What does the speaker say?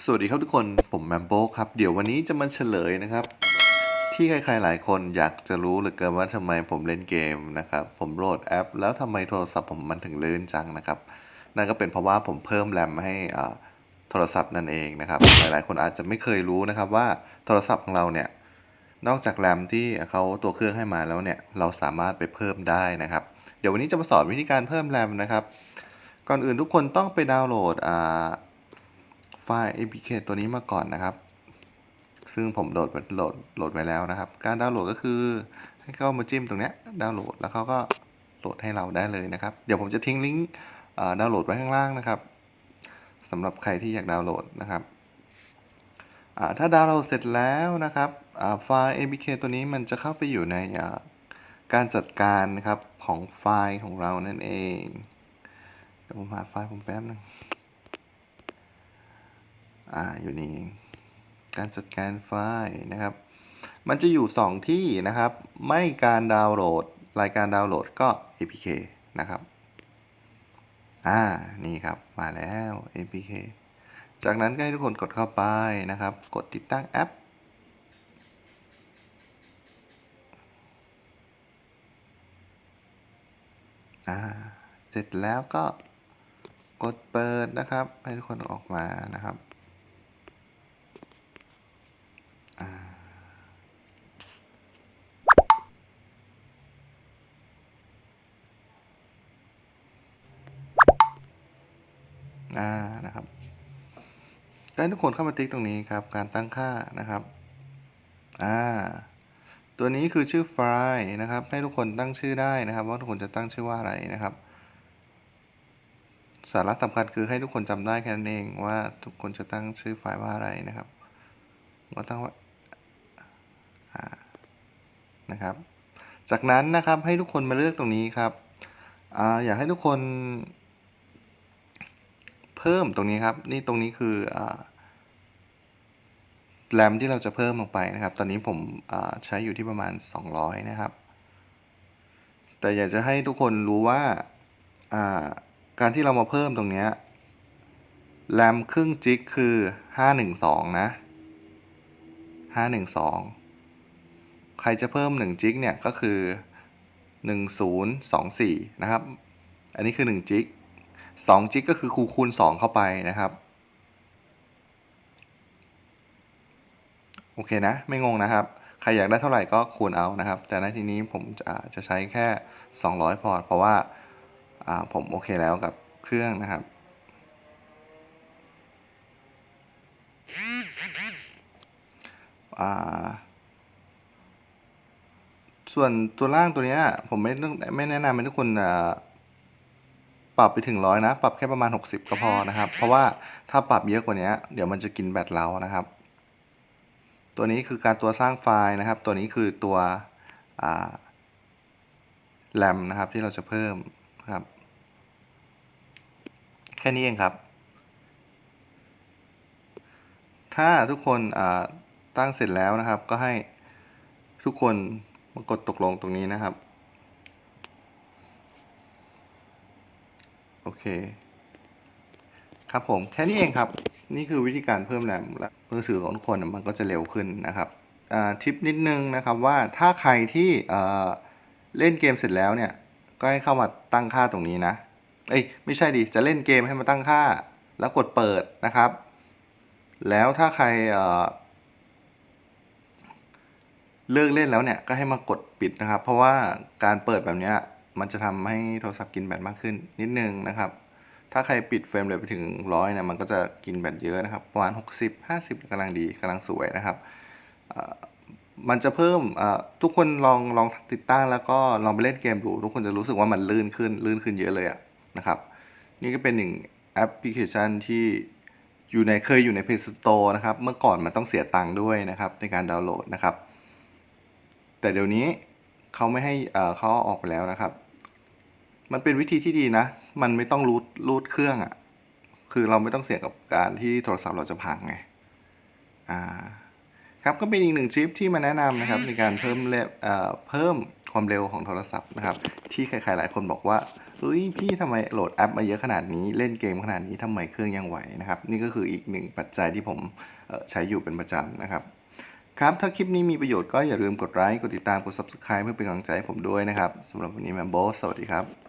สวัสดีครับทุกคน ผมแมมโบครับ เดี๋ยววันนี้จะมาเฉลยนะครับ ที่ใครๆหลายคนอยากจะรู้เหลือเกินว่าทำไมผมเล่นเกมนะครับ ผมโหลดแอป แล้วทำไมโทรศัพท์ผมมันถึงลื่นจังนะครับ นั่นก็เป็นเพราะว่าผมเพิ่มแรมให้อ่าโทรศัพท์นั่นเองนะครับ หลายๆ คนอาจจะไม่เคยรู้นะครับว่าโทรศัพท์ของเราเนี่ย นอกจากแรมที่เขาตัวเครื่องให้มาแล้วเนี่ย เราสามารถไปเพิ่มได้นะครับ เดี๋ยววันนี้จะมาสอนวิธีการเพิ่มแรมนะครับ ก่อนอื่นทุกคนต้องไปดาวน์โหลดอ่า ไฟล์ APK ตัวนี้มาก่อนนะครับ ซึ่งผมโหลดไว้โหลดโหลดไว้แล้วนะครับ การดาวน์โหลดก็คือให้เข้ามาจิ้มตรงนี้ดาวน์โหลดแล้วเขาก็โหลดให้เราได้เลยนะครับ เดี๋ยวผมจะทิ้งลิงก์ดาวน์โหลดไว้ข้างล่างนะครับสำหรับใครที่อยากดาวน์โหลดนะครับถ้าดาวน์โหลดเสร็จแล้วนะครับไฟล์ APK ตัวนี้มันจะเข้าไปอยู่ในการจัดการนะครับของไฟล์ของเรานั่นเองเดี๋ยวผมหาไฟล์ผมแป๊บนึง อ่าอยู่นี่การจัดการไฟล์นะครับ มันจะอยู่ 2 ที่นะครับ ไม่การดาวน์โหลด รายการดาวน์โหลดก็ APK นะครับ อ่า นี่ครับ มาแล้ว APK จากนั้นก็ให้ทุกคนกดเข้าไปนะครับ กดติดตั้งแอป อ่า เสร็จแล้วก็กดเปิดนะครับ ให้ทุกคนออกมานะครับ อ่านะครับได้ทุกคนเข้ามาติ๊กตรงนี้ครับ การตั้งค่านะครับอ่าตัวนี้คือชื่อไฟล์นะครับ ให้ทุกคนตั้งชื่อได้นะครับ ว่าทุกคนจะตั้งชื่อว่าอะไรนะครับ สาระสำคัญคือให้ทุกคนจำได้แค่นั้นเองว่าทุกคนจะตั้งชื่อไฟล์ว่าอะไรนะครับก็ตั้งว่าอ่านะครับ จากนั้นนะครับให้ทุกคนมาเลือกตรงนี้ครับอ่าอยากให้ทุกคน เพิ่มตรงนี้ครับ นี่ตรงนี้คือแรมที่เราจะเพิ่มลงไปนะครับ ตอนนี้ผมใช้อยู่ที่ประมาณ 200 นะครับ แต่อยากจะให้ทุกคนรู้ว่าการที่เรามาเพิ่มตรงนี้แรมครึ่งจิกคือ 512 นะ 512 ใครจะเพิ่ม 1 จิกเนี่ยก็คือ 1024 นะครับ อันนี้คือ 1 จิก 2จิกก็คือคูคูณ 2 เข้าไปนะครับ โอเคนะ ไม่งงนะครับ ใครอยากได้เท่าไหร่ก็คูณเอานะครับ แต่ในที่นี้ผมจะจะใช้แค่ 200 พอร์ต เพราะว่าาผมโอเคแล้วกับเครื่องนะครับ ส่วนตัวล่างตัวนี้ผมไม่ไม่แนะนำให้ทุกคนอ่า ปรับไปถึงร้อยนะ ปรับแค่ประมาณ 60 ก็พอนะครับ เพราะว่าถ้าปรับเยอะกว่านี้เดี๋ยวมันจะกินแบตเรานะครับ ตัวนี้คือการตัวสร้างไฟล์นะครับ ตัวนี้คือตัวแรมนะครับที่เราจะเพิ่มครับ แค่นี้เองครับ ถ้าทุกคนอ่าตั้งเสร็จแล้วนะครับ ก็ให้ทุกคนมากดตกลงตรงนี้นะครับ โอเค ครับผมแค่นี้เองครับ นี่คือวิธีการเพิ่มแรมและมือถือของทุกคนน่ะมันก็จะเร็วขึ้นนะครับทิปนิดนึงนะครับว่าถ้าใครที่เล่นเกมเสร็จแล้วเนี่ย ก็ให้เข้ามาตั้งค่าตรงนี้นะ เอ้ยไม่ใช่ดิจะเล่นเกมให้มาตั้งค่า แล้วกดเปิดนะครับ แล้วถ้าใครเเลิกเล่นแล้วเนี่ยก็ให้มากดปิดนะครับ เพราะว่าการเปิดแบบนี้ มันจะทำให้โทรศัพท์กินแบตมากขึ้นนิดนึงนะครับ ถ้าใครปิดเฟรมเลยไปถึงร้อยเนี่ยมันก็จะกินแบตเยอะนะครับประมาณ 60 50กำลังดีกำลังสวยนะครับมันจะเพิ่มทุกคนลองลองติดตั้งแล้วก็ลองไปเล่นเกมดู ทุกคนจะรู้สึกว่ามันลื่นขึ้นลื่นขึ้นเยอะเลยอะนะครับ นี่ก็เป็นหนึ่งแอปพลิเคชันที่อยู่ในเคยอยู่ใน Play Store นะครับ เมื่อก่อนมันต้องเสียตังค์ด้วยนะครับ ในการดาวน์โหลดนะครับ แต่เดี๋ยวนี้เขาไม่ให้เขาออกไปแล้วนะครับ มันเป็นวิธีที่ดีนะ มันไม่ต้องรูดรูดเครื่องอะ่ะ คือเราไม่ต้องเสี่ยงกับการที่โทรศัพท์เราจะพังไง อ่า ครับก็เป็นอีกหนึ่งชิปที่มาแนะนำนะครับ ในการเพิ่มเลเอ่อเพิ่มความเร็วของโทรศัพท์นะครับ ที่ใครๆหลายคนบอกว่าเฮ้ยพี่ทำไมโหลดแอปมาเยอะขนาดนี้เล่นเกมขนาดนี้ทำไมเครื่องยังไหวนะครับ นี่ก็คืออีกหนึ่งปัจจัยที่ผมเอ่อใช้อยู่เป็นประจำนะครับครับถ้าคลิปนี้มีประโยชน์ก็อย่าลืมกดไลค์กดติดตามกด subscribe เพื่อเป็นกำลังใจให้ผมด้วยนะครับสำหรับวันนี้แมมโบสวัสดีครับ